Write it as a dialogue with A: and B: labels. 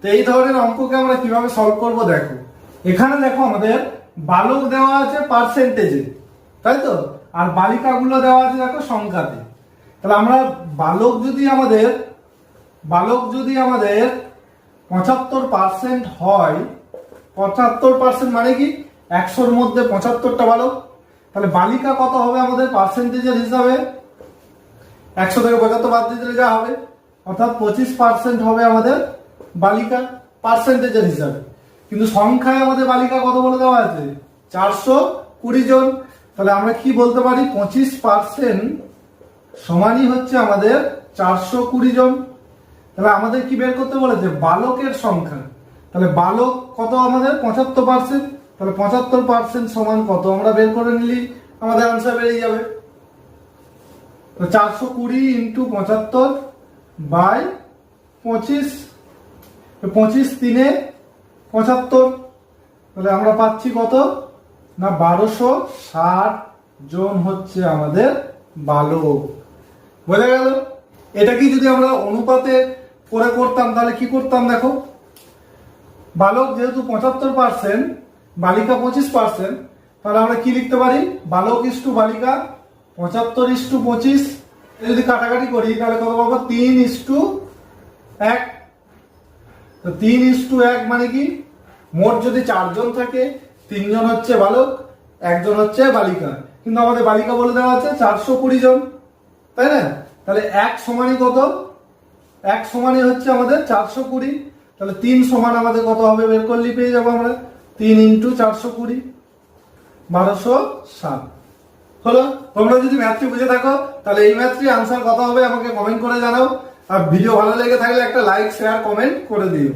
A: তো এই ধরনের অঙ্ককে আমরা কীভাবে সলভ করব দেখো। এখানে দেখো আমাদের বালক দেওয়া আছে পার্সেন্টেজে তাই তো? আর বালিকাগুলো দেওয়া আছে দেখো সংখ্যাতে। তাহলে আমরা বালক যদি আমাদের, বালক যদি আমাদের পঁচাত্তর পার্সেন্ট হয়, পঁচাত্তর পার্সেন্ট মানে কি? একশোর মধ্যে পঁচাত্তরটা বালক। তাহলে বালিকা কত হবে আমাদের পার্সেন্টেজের হিসাবে? একশো থেকে পঁচাত্তর বাদ দিতে যা হবে? অর্থাৎ পঁচিশ পার্সেন্ট হবে আমাদের বালিকা পার্সেন্টেজের হিসাবে। কিন্তু সংখ্যায় আমাদের বালিকা কত বলে দেওয়া আছে? চারশো কুড়ি জন। তাহলে আমরা কি বলতে পারি? পঁচিশ পার্সেন্ট সমানই হচ্ছে আমাদের চারশো কুড়ি জন। তাহলে আমাদের কি বের করতে বলেছে? বালকের সংখ্যা। তাহলে বালক কত আমাদের? পঁচাত্তর পার্সেন্ট। তাহলে পঁচাত্তর পার্সেন্ট সমান কত? আমরা বের করে নিলি, আমাদের আনসার বেরিয়ে যাবে। চারশো কুড়ি ইন্টু পঁচাত্তর বাই পঁচিশ। পঁচিশ তিনে পঁচাত্তর। তাহলে আমরা পাচ্ছি কত? না, বারোশো ষাট জন হচ্ছে আমাদের বালক। বোঝা গেল? এটা কি যদি আমরা অনুপাতে করে করতাম, তাহলে কি করতাম দেখো? বালক যেহেতু পঁচাত্তর পার্সেন্ট বালিকা পঁচিশ পার্সেন্ট তাহলে আমরা কি লিখতে পারি? বালক ইস টু বালিকা, পঁচাত্তর ইস টু পঁচিশ। যদি কাটাকাটি করি, তাহলে কত পাবো? তিন ইস টু এক। তো তিন ইস টু এক মানে কি? মোট যদি চারজন থাকে, তিনজন হচ্ছে বালক, একজন হচ্ছে বালিকা। কিন্তু আমাদের বালিকা বলে দেওয়া আছে চারশো কুড়ি জন। তাই না? তাহলে এক সমানই কত? এক সমানই হচ্ছে আমাদের চারশো কুড়ি। তাহলে তিন সমান আমাদের কত হবে? বের করলেই পেয়ে যাব আমরা। তিন ইন্টু চারশো কুড়ি, বারোশো সাত। হলো? তোমরা যদি ম্যাথটি বুঝে থাকো, তাহলে এই ম্যাথটি আনসার কত হবে আমাকে কমেন্ট করে জানাও। আর ভিডিও ভালো লেগে থাকলে একটা লাইক শেয়ার কমেন্ট করে দিও।